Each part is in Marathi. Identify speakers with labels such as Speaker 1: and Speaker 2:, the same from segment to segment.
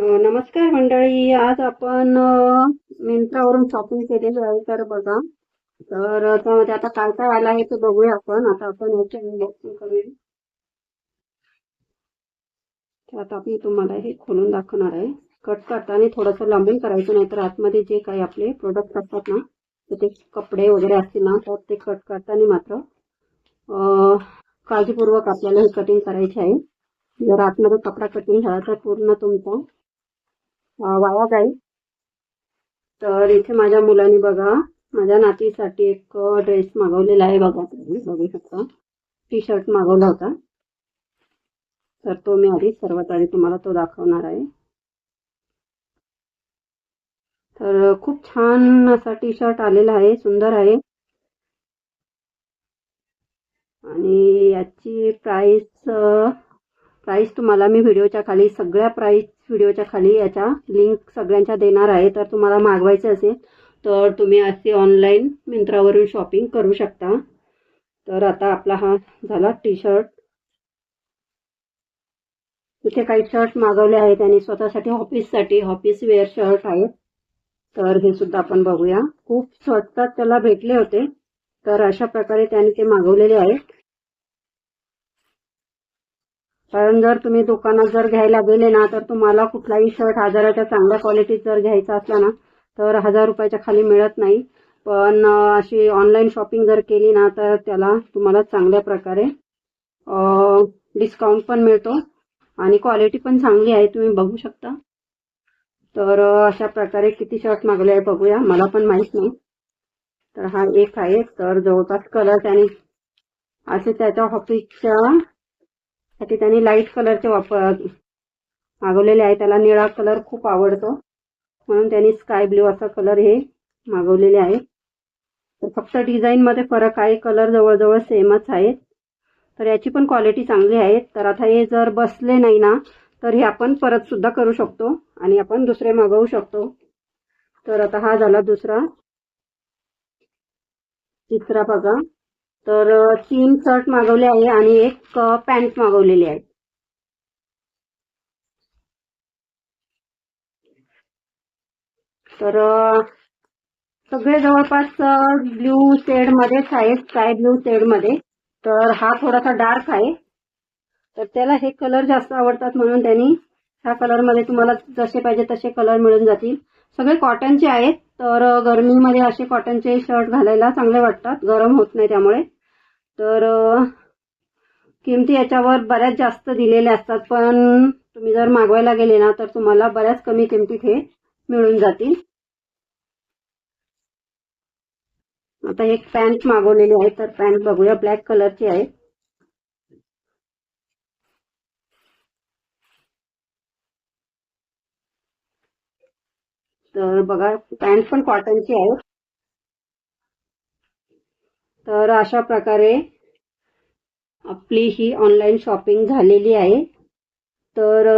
Speaker 1: नमस्कार मंडळी. आज आपण मिंत्रावरून शॉपिंग केलेली आहे. तर बघा. तर त्यामध्ये आता काय काय आलं आहे ते बघूया आपण. आता आपण याचे अनबॉक्सिंग करूया. तर आता मी तुम्हाला हे खोलून दाखवणार आहे. कट करताना थोडंसं लांबून करायचं नाही तर आतमध्ये जे काही आपले प्रोडक्ट असतात ना तर ते कपडे वगैरे असतील ना तर ते कट करताना मात्र काळजीपूर्वक आपल्याला हे कटिंग करायचे आहे. जर आतमध्ये कपडा कटिंग झाला तर पूर्ण तुमचा वाया जाईल. तर इथे माझ्या मुलांनी बघा माझ्या नातीसाठी एक ड्रेस मागवलेला आहे बघा तुम्ही बघू शकता. टी शर्ट मागवला होता. तर तो मी आधी सर्वात आधी तुम्हाला तो दाखवणार आहे. तर खूप छान असा टी शर्ट आलेला आहे सुंदर आहे. आणि याची प्राईस प्राईस तुम्हाला मी व्हिडिओच्या खाली सगळ्या प्राईस व्हिडिओच्या खाली याच्या लिंक सगळ्यांच्या देणार आहे. तर तुम्हाला मागवायचे असेल तर तुम्ही असे ऑनलाईन मिंत्रावरून शॉपिंग करू शकता. तर आता आपला हा झाला टी शर्ट इथे काही शर्ट मागवले आहेत आणि स्वतःसाठी ऑफिससाठी ऑफिस वेअर शर्ट आहेत. तर हे सुद्धा आपण बघूया. खूप स्वस्तात त्याला भेटले होते. तर अशा प्रकारे त्याने ते मागवलेले आहेत. कारण जर तुम्ही दुकानात जर घ्यायला गेले ना तर तुम्हाला कुठलाही शर्ट हजाराच्या चांगल्या क्वालिटीत जर घ्यायचा असला ना तर हजार रुपयाच्या खाली मिळत नाही. पण अशी ऑनलाईन शॉपिंग जर केली ना तर त्याला तुम्हाला चांगल्या प्रकारे डिस्काउंट पण मिळतो आणि क्वालिटी पण चांगली आहे तुम्ही बघू शकता. तर अशा प्रकारे किती शर्ट मागले आहे बघूया मला पण माहीत नाही. तर हा एक आहे तर जवळपास कलर त्याने असे त्याच्या ऑफिसच्या साठी त्यांनी लाइट कलरचे वापर मागवलेले आहे. त्याला निळा कलर खूप आवडतो. म्हणून त्यांनी स्काय ब्ल्यू असा कलर हे मागवलेले आहे. तर फक्त डिझाईनमध्ये फरक आहे. कलर जवळजवळ सेमच आहेत. तर याची पण क्वालिटी चांगली आहे. तर आता हे जर बसले नाही ना तर हे आपण परत सुद्धा करू शकतो आणि आपण दुसरे मागवू शकतो. तर आता हा झाला दुसरा तिसरा बघा. तर तीन शर्ट मागवले आहे आणि एक पॅन्ट मागवलेली आहे. तर सगळे जवळपास ब्ल्यू शेड मध्येच आहेत स्काय ब्ल्यू शेडमध्ये तर हा थोडासा डार्क आहे. तर त्याला हे कलर जास्त आवडतात म्हणून त्यांनी ह्या कलरमध्ये तुम्हाला जसे पाहिजे तसे कलर मिळून जातील. सगळे कॉटनचे आहेत. तर गरमीमध्ये असे कॉटनचे शर्ट घालायला चांगले वाटतात. गरम होत नाही त्यामुळे. तर किमती याच्यावर बऱ्याच जास्त दिलेल्या असतात. पण तुम्ही जर मागवायला गेले ना तर तुम्हाला बऱ्याच कमी किमतीत हे मिळून जातील. आता एक पॅन्ट मागवलेली आहे. तर पॅन्ट बघूया. ब्लॅक कलरची आहे. तर बघा पॅन्ट पण कॉटनची आहे तर अशा प्रकारे आपली ही ऑनलाईन शॉपिंग झालेली आहे. तर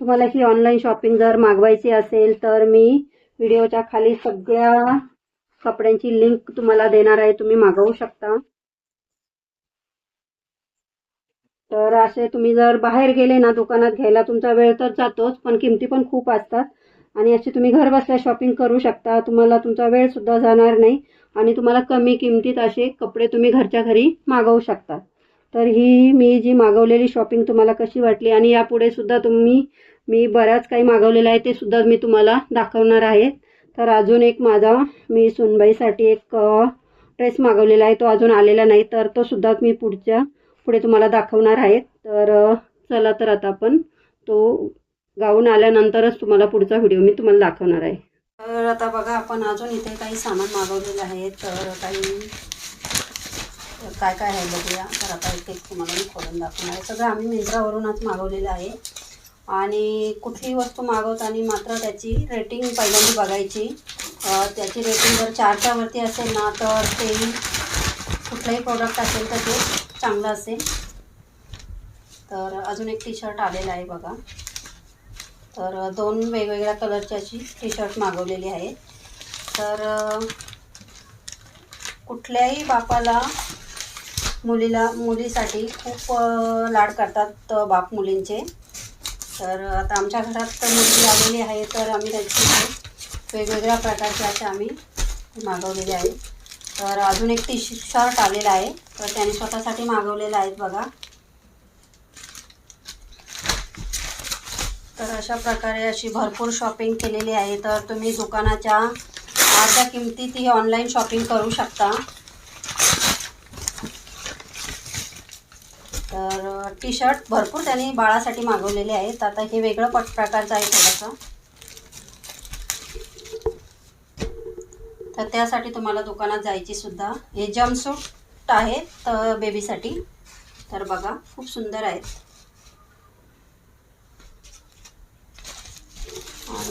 Speaker 1: तुम्हाला ही ऑनलाईन शॉपिंग जर मागवायची असेल तर मी व्हिडिओच्या खाली सगळ्या कपड्यांची लिंक तुम्हाला देणार आहे तुम्ही मागवू शकता. तर असे तुम्ही जर बाहेर गेले ना दुकानात घ्यायला तुमचा वेळ तर जातोच पण किमती पण खूप असतात. आणि याची तुम्ही घर बसल्या शॉपिंग करू शकता. तुम्हाला तुमचा वेळ सुद्धा जाणार नाही आणि तुम्हाला कमी किमतीत असे कपडे तुम्ही घरच्या घरी मागवू शकता. तर ही मी जी मागवलेली शॉपिंग तुम्हाला कशी वाटली आणि यापुढे सुद्धा तुम्ही मी बऱ्याच काही मागवलेलं आहे ते सुद्धा मी तुम्हाला दाखवणार आहे. तर अजून एक माझा मी सुनबाईसाठी एक ड्रेस मागवलेला आहे. तो अजून आलेला नाही तर तो सुद्धा मी पुढच्या पुढे तुम्हाला दाखवणार आहे. तर चला तर आता आपण तो गाऊन आल्यानंतरच तुम्हाला पुढचा व्हिडिओ मी तुम्हाला दाखवणार आहे. तर आता बघा आपण अजून इथे काही सामान मागवलेलं आहे. तर काही काय काय आहे बघूया. तर आता इथे तुम्हाला मी खोलून दाखवणार आहे. सगळं आम्ही मिंत्रावरूनच मागवलेलं आहे. आणि कुठलीही वस्तू मागवताना मात्र त्याची रेटिंग पहिल्यांदा बघायची. त्याची रेटिंग जर चारच्यावरती असेल ना तर ते कुठलंही प्रोडक्ट असेल तर ते चांगलं असेल. तर अजून एक टी शर्ट आलेला आहे बघा. तर दोन वेगवेगळ्या कलरची अशी टी शर्ट मागवलेली आहे. तर कुठल्याही बापाला मुलीला मुलीसाठी खूप लाड करतात बाप मुलींचे. तर आता आमच्या घरात तर मुलगी आलेली आहे तर आम्ही त्याची वेगवेगळ्या प्रकारच्या अशा आम्ही मागवलेले आहे. तर अजून एक टी शर्ट आलेला आहे तर त्याने स्वतःसाठी मागवलेलं आहेत बघा. तर अशा प्रकारे अशी भरपूर शॉपिंग केलेली आहे. तर तुम्ही दुकानाच्या अर्ध्या किमतीत ही ऑनलाईन शॉपिंग करू शकता. तर टी शर्ट भरपूर त्यांनी बाळासाठी मागवलेले आहेत. आता हे वेगळं पट प्रकारचं आहे थोडंसं. तर त्यासाठी तुम्हाला दुकानात जायची सुद्धा. हे जम्पसूट आहे तर बेबीसाठी तर बघा खूप सुंदर आहेत.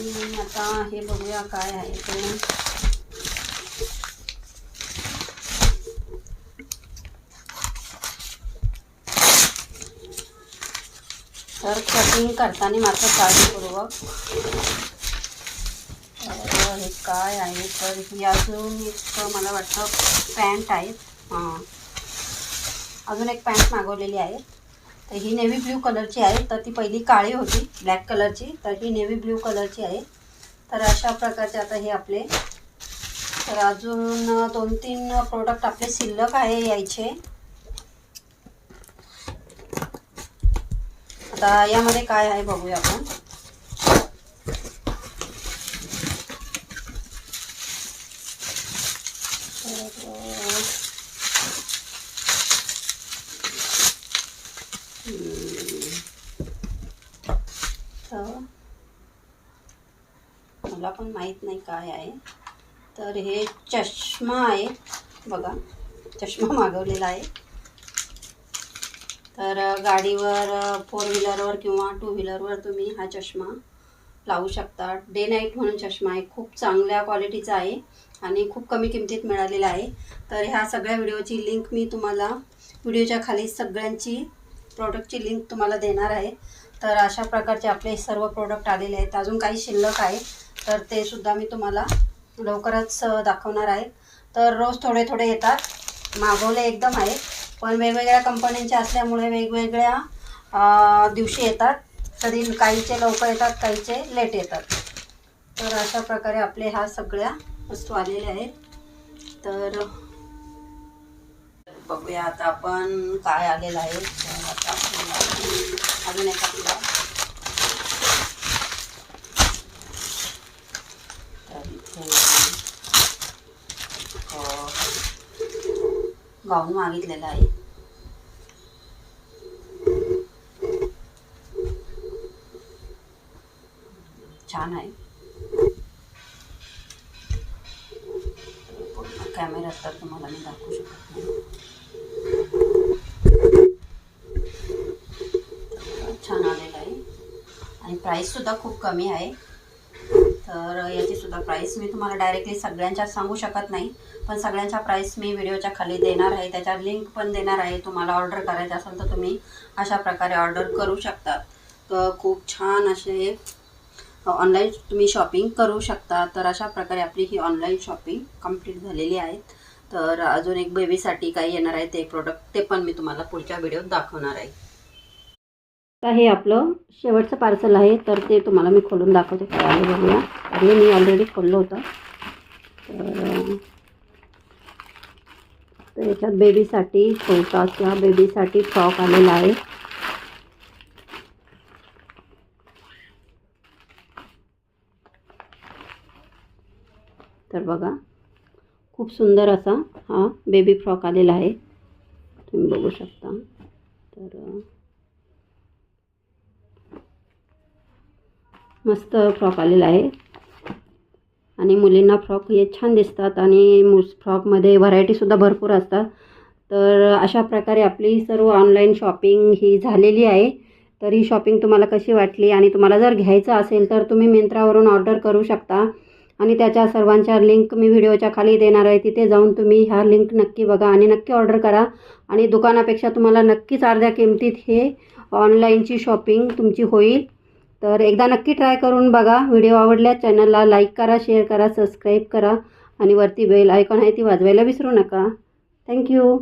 Speaker 1: आणि आता हे बघूया काय आहे ते. तर कटिंग करताना मात्र काळजीपूर्वक. तर हे काय आहे? तर ही अजून एक मला वाटतं पॅन्ट आहे हां अजून एक पॅन्ट मागवलेली आहे तर ही नेव्ही ब्ल्यू कलरची आहे. तर ती पहिली काळी होती ब्लॅक कलरची तर ही नेव्ही ब्ल्यू कलरची आहे. तर अशा प्रकारचे आता हे आपले. तर अजून दोन तीन प्रोडक्ट आपले शिल्लक आहे यायचे. आता यामध्ये काय आहे बघूया आपण तर तर मला पण माहीत नाही काय आहे. तर हे चष्मा आहे. बघा चष्मा मागवलेला आहे. तर गाडीवर फोर व्हीलरवर किंवा टू व्हीलरवर तुम्ही हा चष्मा लावू शकता. डे नाईट म्हणून चष्मा आहे. खूप चांगल्या क्वालिटीचा आहे आणि खूप कमी किमतीत मिळालेला आहे. तर ह्या सगळ्या व्हिडिओची लिंक मी तुम्हाला व्हिडिओच्या खाली सगळ्यांची प्रोडक्टची लिंक तुम्हाला देणार आहे. तर अशा प्रकारचे आपले सर्व प्रोडक्ट आलेले आहेत. अजून काही शिल्लक आहे. तर ते सुद्धा मी तुम्हाला लवकरच दाखवणार आहे. तर रोज थोडे थोडे येतात. मागवले एकदम आहे पण वेगवेगळ्या कंपन्यांचे असल्यामुळे वेगवेगळ्या दिवशी येतात. कधी काहीचे लवकर येतात काहीचे लेट येतात. तर अशा प्रकारे आपले ह्या सगळ्या वस्तू आलेल्या आहेत. तर बघूया आता आपण काय आलेलं आहे. आता अजून एक आपला गाऊन मागितलेला आहे. छान आहे. कॅमेऱ्यात तर तुम्हाला मी दाखवू शकत नाही छान आलेलं आहे आणि प्राईससुद्धा खूप कमी आहे. तर याचीसुद्धा प्राईस मी तुम्हाला डायरेक्टली सगळ्यांच्या सांगू शकत नाही. पण सगळ्यांच्या प्राईस मी व्हिडिओच्या खाली देणार आहे. त्याच्या लिंक पण देणार आहे. तुम्हाला ऑर्डर करायचं असेल तर तुम्ही अशा प्रकारे ऑर्डर करू शकता. तर खूप छान असे ऑनलाईन तुम्ही शॉपिंग करू शकता. तर अशा प्रकारे आपली ही ऑनलाईन शॉपिंग कंप्लीट झालेली आहे. तर अजून एक बेबीसाठी काही येणार आहे ते प्रोडक्ट ते पण मी तुम्हाला पुढच्या व्हिडिओत दाखवणार आहे. आता हे आपलं शेवटचं पार्सल आहे तर ते तुम्हाला मी खोलून दाखवते. काय आहे बघूया. तर मी ऑलरेडी खोललं होतं. तर तर याच्यात बेबीसाठी छोटासा बेबीसाठी फ्रॉक आलेला आहे. तर बघा खूप सुंदर असा हा बेबी फ्रॉक आलेला आहे. तुम्ही बघू शकता. तर मस्त फ्रॉक आलेला आहे. आणि मुलींना फ्रॉक हे छान दिसतात आणि मुस फ्रॉकमध्ये व्हरायटीसुद्धा भरपूर असतात. तर अशा प्रकारे आपली सर्व ऑनलाईन शॉपिंग ही झालेली आहे. तर ही शॉपिंग तुम्हाला कशी वाटली आणि तुम्हाला जर घ्यायचं असेल तर तुम्ही मिंत्रावरून ऑर्डर करू शकता. आणि त्याच्या सर्वांच्या लिंक मी व्हिडिओच्या खाली देणार आहे. तिथे जाऊन तुम्ही ह्या लिंक नक्की बघा आणि नक्की ऑर्डर करा. आणि दुकानापेक्षा तुम्हाला नक्कीच अर्ध्या किमतीत हे ऑनलाईनची शॉपिंग तुमची होईल. तर एकदा नक्की ट्राय करून बघा. व्हिडिओ आवडल्यास चॅनलला लाईक करा शेअर करा सबस्क्राईब करा आणि वरती बेल आयकॉन आहे ती वाजवायला विसरू नका. थँक्यू